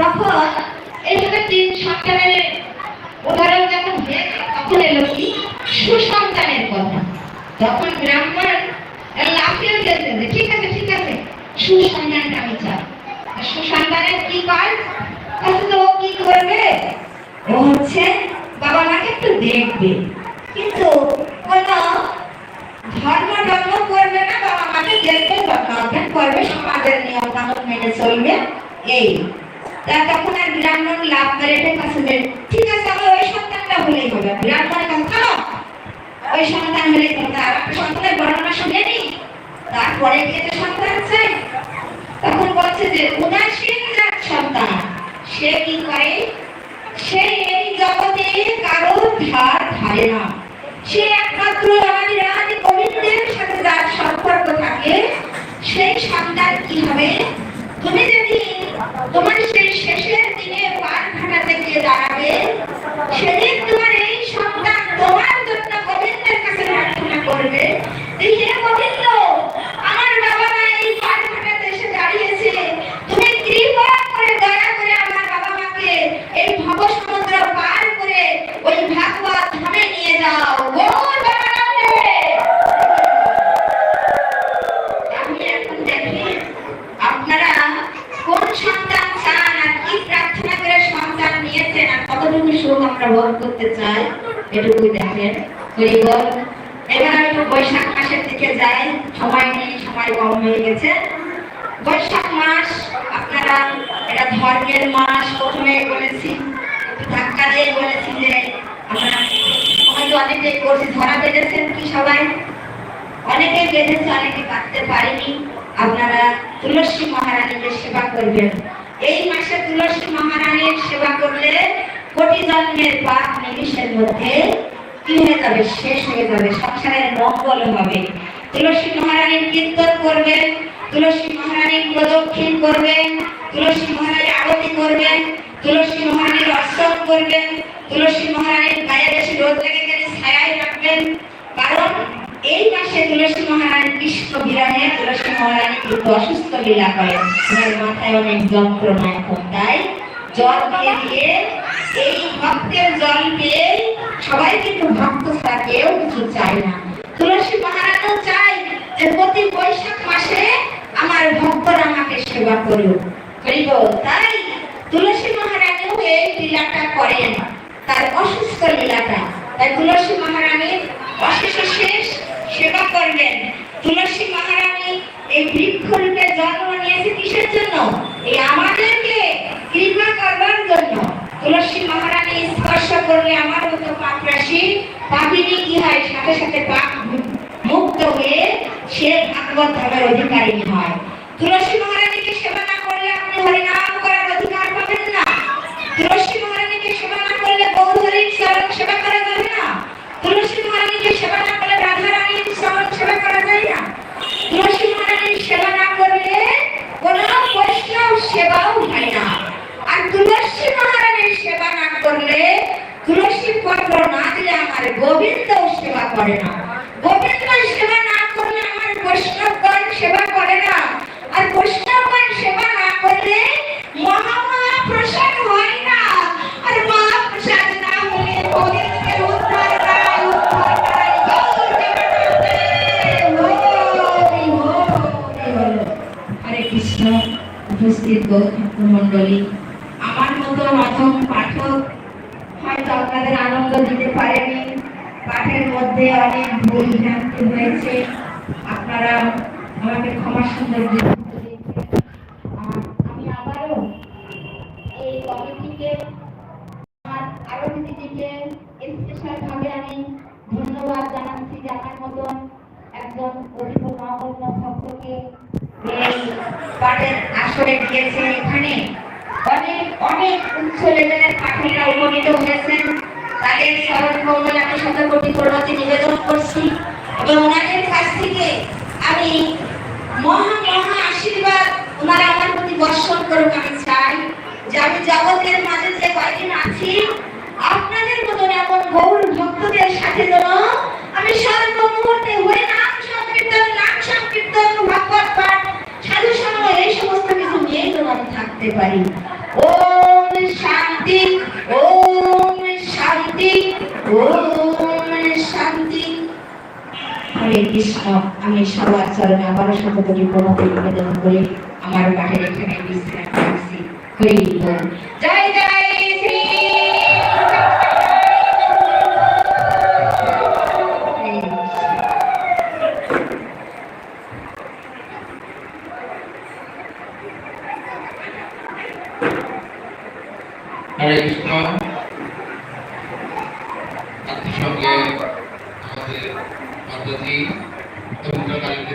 তখন এইভাবে তিন সন্তানের উদাহরণ যখন হয়ে তখন এলো কি? সুসন্তানের কথা। তখন ব্রাহ্মণ লাফিয়ে যে, ঠিক আছে ঠিক আছে, সুসন্তানটা আমি চাই। সুসন্তানের কি কাজ তাহলে ও কি করবে? ও হচ্ছে বাবা মাকে একটু দেখবে। কিন্তু কোনো ধর্ম ধর্ম করবে না, বাবা মাকে দেখবে রক্ষণ করবে, সমাজের নিয়ম কানুন মেনে চলবে, এই। তখন আর ব্রাহ্মণ লাভ করে কাছে যে ঠিক আছে আমার ওই সন্তানটা হলেই হবে। ব্রাহ্মণের কাছে থামো ওই সন্তান হলেই হবে। আর সন্তানের বর্ণনা শুনে নি তারপরে যে সন্তান চাই তখন বলছে যে, উদাসীন যার সন্তান। সে কি করে? সে এই জগতে কারও ধার ধারে না। সে একমাত্র আমাদের রাজ গোবিন্দের সাথে যার সম্পর্ক থাকে সেই সন্তান কি হবে তুমি যদি তোমার সেই শেষের দিনে পার ঘাটাতে গিয়ে দাঁড়াবে সেদিন তোমার এই সন্তান তোমার জন্য গোবিন্দের কাছে প্রার্থনা করবে যে, হে গোবিন্দ আমার বাবা মা এই পার ঘাটাতে এসে দাঁড়িয়েছে তুমি কৃপা করে দয়া করে আমার বাবা মাকে এই ভব সমুদ্র পার করে ওই ভাগবত ধামে নিয়ে যাও গৌর বাবারে আমি এখন দেখি আপনারা কোন সন্তান চান আর কি প্রার্থনা করে সন্তান নিয়েছেন আর কতটুকু সুখ আমরা ভোগ করতে চাই এটুকুই দেখেন হরি বল এবার একটু বৈশাখ মাসের দিকে যাই। সময় নেই, সময় কম হয়ে গেছে। বৈশাখ মাস, আপনারা, এটা ধর্মের মাস, প্রথমে বলেছি ধাক্কা দিয়ে বলেছি যে আমরা হয়তো করছি, ধরা বেঁধেছেন কি সবাই? অনেকে বেঁধেছে অনেকে কাটতে পারেনি। আপনারা তুলসী মহারানীকে সেবা করবেন। এই মাসে তুলসী মহারানীর সেবা করলে কোটি জন্মের পাপ নিমিষের মধ্যে হয়ে যাবে শেষ হয়ে যাবে, সংসারের মঙ্গল হবে। তুলসী মহারানীর কীর্তন করবেন, তুলসী মহারানীর প্রদক্ষিণ করবেন, তুলসী মহারানীর আরতি করবেন, তুলসী মহারানীর অর্চন করবেন, তুলসী মহারানীর গায়ে বেশি রোদ লেগে গেলে ছায়ায় রাখবেন। কারণ এই মাসে তুলসী মহারানী কৃষ্ণ বিরহে তুলসী মহারানী কিন্তু অসুস্থ লীলা করেন। ওনার মাথায় অনেক যন্ত্রণা এখন, তাই জল দিয়ে দিয়ে এই ভক্তের জল পেয়ে সবাই কিন্তু ভক্ত ছাড়া কেউ কিছু চায় না। তুলসী মহারাজও চাই যে প্রতি বৈশাখ মাসে আমার ভক্তরা আমাকে সেবা করুক। করিব তাই তুলসী মহারানীও এই লীলাটা করেন। তার অসুস্থ লীলাটা। তাই তুলসী মহারানীর অশেষ শেষ সেবা করবেন। তুলসী মহারানী এই বৃক্ষরূপে জন্ম নিয়েছে কিসের জন্য? এই আমাদেরকে কৃপা করবার জন্য। তুলসী মহারানী স্পর্শ করলে আমার মতো পাপ রাশি পাপিনী কি হয়? সাথে সাথে পাপ মুক্ত হয়ে সে ভাগবত ধামের অধিকারী হয়। তুলসী মহারানীকে সেবা না করলে আপনি হরিনাম করার অধিকার পাবেন না তুলসী মহারানীকে সেবা না করলে গৌরহরির চরণ সেবা করা যাবে না তুলসী মহারানীকে সেবা না করলে রাধা রানীর চরণ সেবা করা যায় না তুলসী মহারানীর সেবা না করলে কোনো বৈষ্ণব সেবাও হয় না আর তুলসী মহারানীর সেবা না করলে তুলসী পত্র না দিলে আমার গোবিন্দও সেবা করে না। পাঠের মধ্যে অনেক ভুল ভ্রান্তি হয়েছে। আপনারা আমাকে ক্ষমা সুন্দর এই আমার আরও আমি ধন্যবাদ জানাচ্ছি মতন একজন এই পাঠের এখানে। অনেক অনেক উচ্চ লেভেলের পাঠকরা উপনীত মঙ্গল আমি শতকোটি নিবেদন করছি এবং ওনাদের কাছ থেকে আমি মহা মহা আশীর্বাদ ওনারা আমার প্রতি বর্ষণ করুক আমি চাই যে আমি জগতের মাঝে যে কয়দিন আছি, আপনাদের মতন এমন গৌর ভক্তদের সাথে যেন আমি সর্বমুহূর্তে হয়ে নাম সংকীর্তন নাম সংকীর্তন, ভাগবত পাঠ, সাধু সঙ্গ এই সমস্ত কিছু নিয়েই যেন আমি থাকতে পারি। ও শান্তি, ওম শান্তি, ওম শান্তি কৃষ্ণ আমি সবার চরণে আবারও প্রণতি নিবেদন আমার পাঠের এখানে বিশ্রাম রাখছি হরি জয় জয় শ্রী হরে কৃষ্ণ। হরে কৃষ্ণ একই সঙ্গে আমাদের পদ্ধতি তরুণকালীতে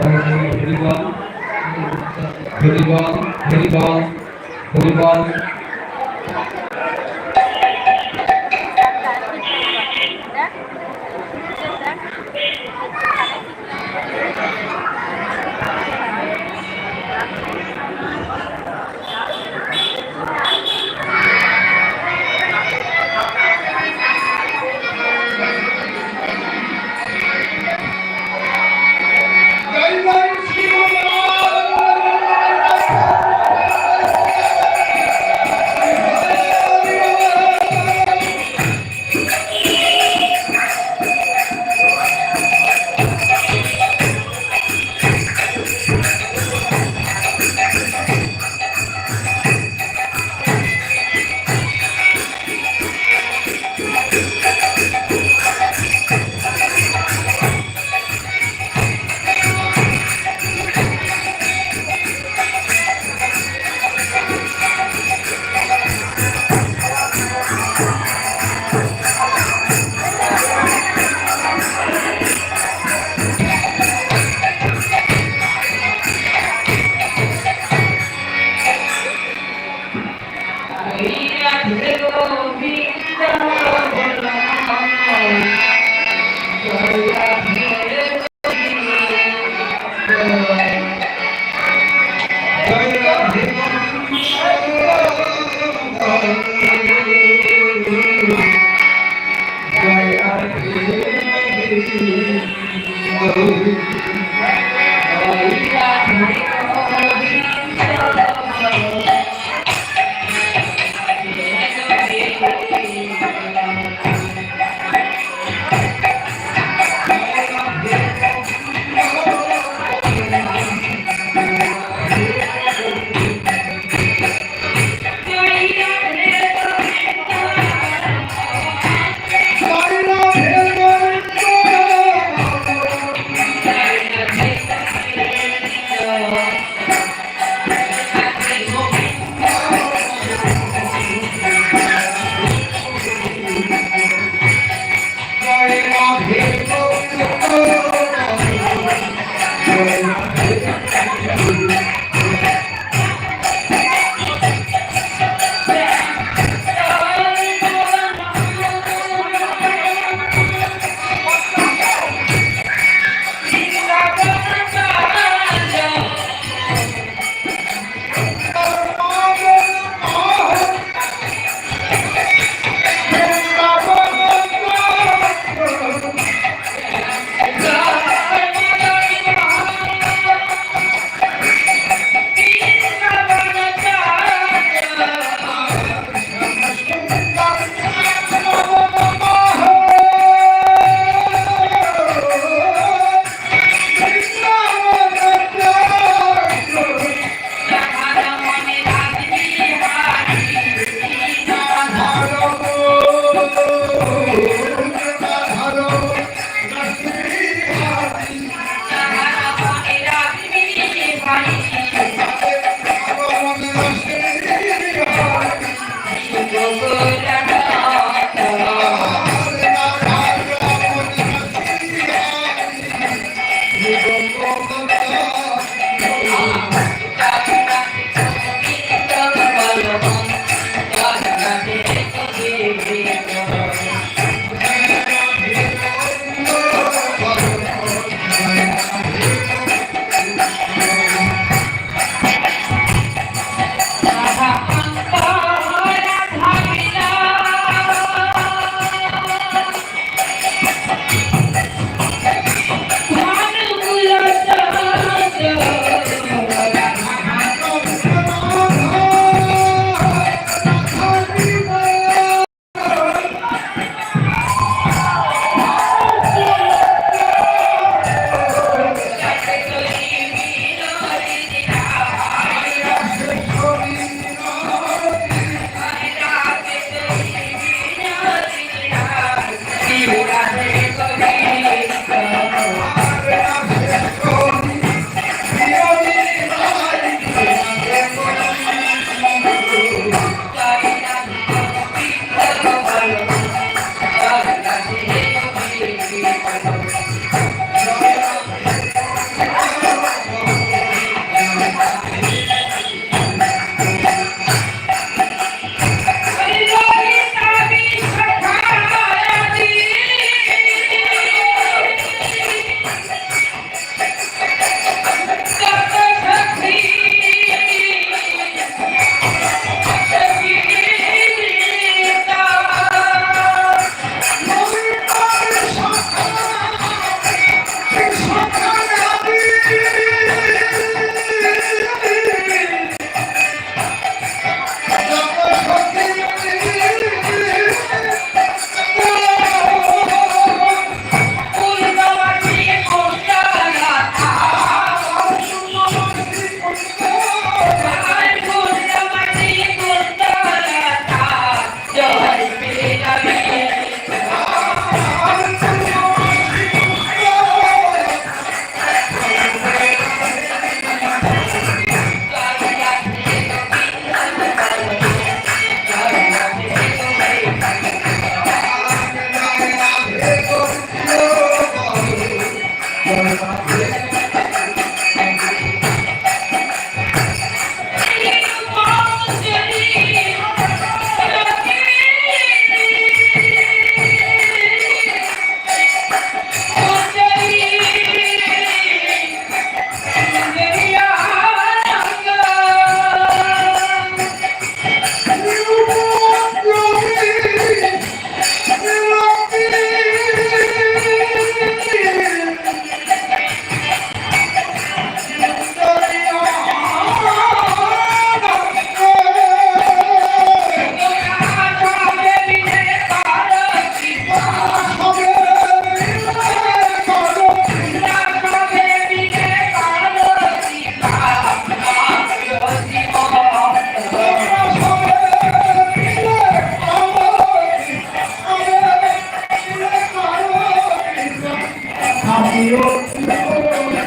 volleyball, volleyball, volleyball. Thank you.